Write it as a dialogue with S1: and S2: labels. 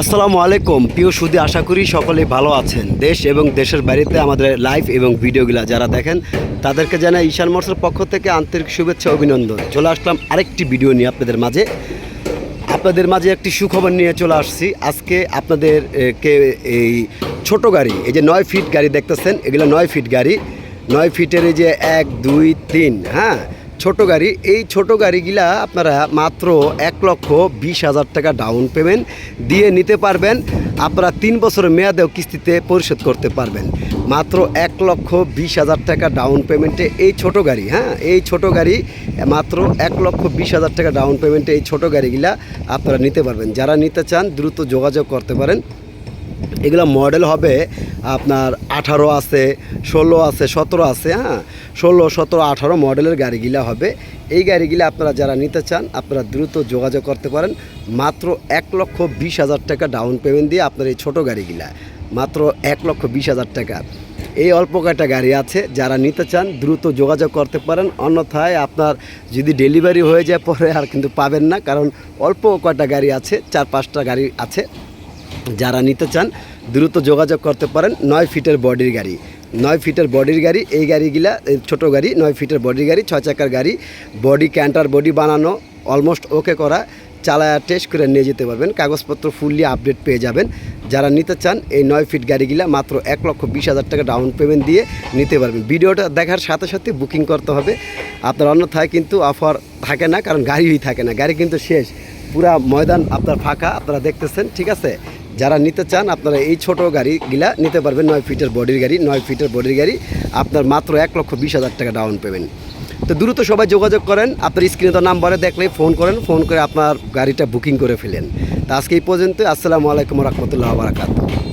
S1: আসসালামু আলাইকুম। প্রিয় সুদী, আশা করি সকলে ভালো আছেন। দেশ এবং দেশের বাড়িতে আমাদের লাইভ এবং ভিডিওগুলো যারা দেখেন, তাদেরকে জানাই ঈশান মোটরসের পক্ষ থেকে আন্তরিক শুভেচ্ছা, অভিনন্দন। চলে আসলাম আরেকটি ভিডিও নিয়ে আপনাদের মাঝে। আপনাদের মাঝে একটি সুখবর নিয়ে চলে আসছি। আজকে আপনাদের কে, এই ছোট গাড়ি, এই যে নয় ফিট গাড়ি দেখতেছেন, এগুলো নয় ফিট গাড়ি। নয় ফিটের এই যে এক, দুই, তিন হ্যাঁ? ছোট গাড়ি, এই ছোট গাড়িগুলা আপনারা মাত্র এক লক্ষ বিশ হাজার টাকা ডাউন পেমেন্ট দিয়ে নিতে পারবেন। আপনারা তিন বছরের মেয়াদেও কিস্তিতে পরিশোধ করতে পারবেন। মাত্র এক লক্ষ বিশ হাজার টাকা ডাউন পেমেন্টে এই ছোট গাড়ি হ্যাঁ? এই ছোট গাড়ি, মাত্র এক লক্ষ বিশ হাজার টাকা ডাউন পেমেন্টে এই ছোট গাড়িগুলা আপনারা নিতে পারবেন। যারা নিতে চান, দ্রুত যোগাযোগ করতে পারেন। এগুলো মডেল হবে আপনার আঠারো আছে, ষোলো আছে, সতেরো আছে হ্যাঁ? ষোলো, সতেরো, আঠারো মডেলের গাড়িগুলো হবে। এই গাড়িগুলো আপনারা যারা নিতে চান, আপনারা দ্রুত যোগাযোগ করতে পারেন। মাত্র এক লক্ষ বিশ হাজার টাকা ডাউন পেমেন্ট দিয়ে আপনার এই ছোটো গাড়িগুলা। মাত্র এক লক্ষ বিশ হাজার টাকা। এই অল্প কয়টা গাড়ি আছে, যারা নিতে চান, দ্রুত যোগাযোগ করতে পারেন। অন্যথায় আপনার যদি ডেলিভারি হয়ে যায়, পরে আর কিন্তু পাবেন না। কারণ অল্প কয়টা গাড়ি আছে, চার পাঁচটা গাড়ি আছে। যারা নিতে চান, দ্রুত যোগাযোগ করতে পারেন নয় ফিটের বডির গাড়ি। নয় ফিটের বডির গাড়ি, এই গাড়িগুলা ছোটো গাড়ি, নয় ফিটের বডির গাড়ি, ছয় চাকার গাড়ি, বডি ক্যান্টার, বডি বানানো, অলমোস্ট ওকে করা, চালায়া টেস্ট করে নিয়ে যেতে পারবেন। কাগজপত্র ফুললি আপডেট পেয়ে যাবেন। যারা নিতে চান, এই নয় ফিট গাড়িগুলা মাত্র এক লক্ষ বিশ হাজার টাকা ডাউন পেমেন্ট দিয়ে নিতে পারবেন। ভিডিওটা দেখার সাথে সাথে বুকিং করতে হবে। আপনার অন্যথায় কিন্তু অফার থাকে না, কারণ গাড়িই থাকে না। গাড়ি কিন্তু শেষ। পুরা ময়দান আপনার ফাঁকা, আপনারা দেখতেছেন, ঠিক আছে? যারা নিতে চান, আপনারা এই ছোট গাড়িগুলা নিতে পারবেন, নয় ফিটের বডির গাড়ি, নয় ফিটের বডির গাড়ি। আপনার মাত্র এক লক্ষ বিশ হাজার টাকা ডাউন পেমেন্ট তো দ্রুত সবাই যোগাযোগ করেন, আপনার স্ক্রিনে তো নাম্বারে দেখলে ফোন করেন ফোন করে আপনার গাড়িটা বুকিং করে ফেলেন। তো আজকে এই পর্যন্ত আসসালামু আলাইকুম রহমতুল্লাহ বারাকাত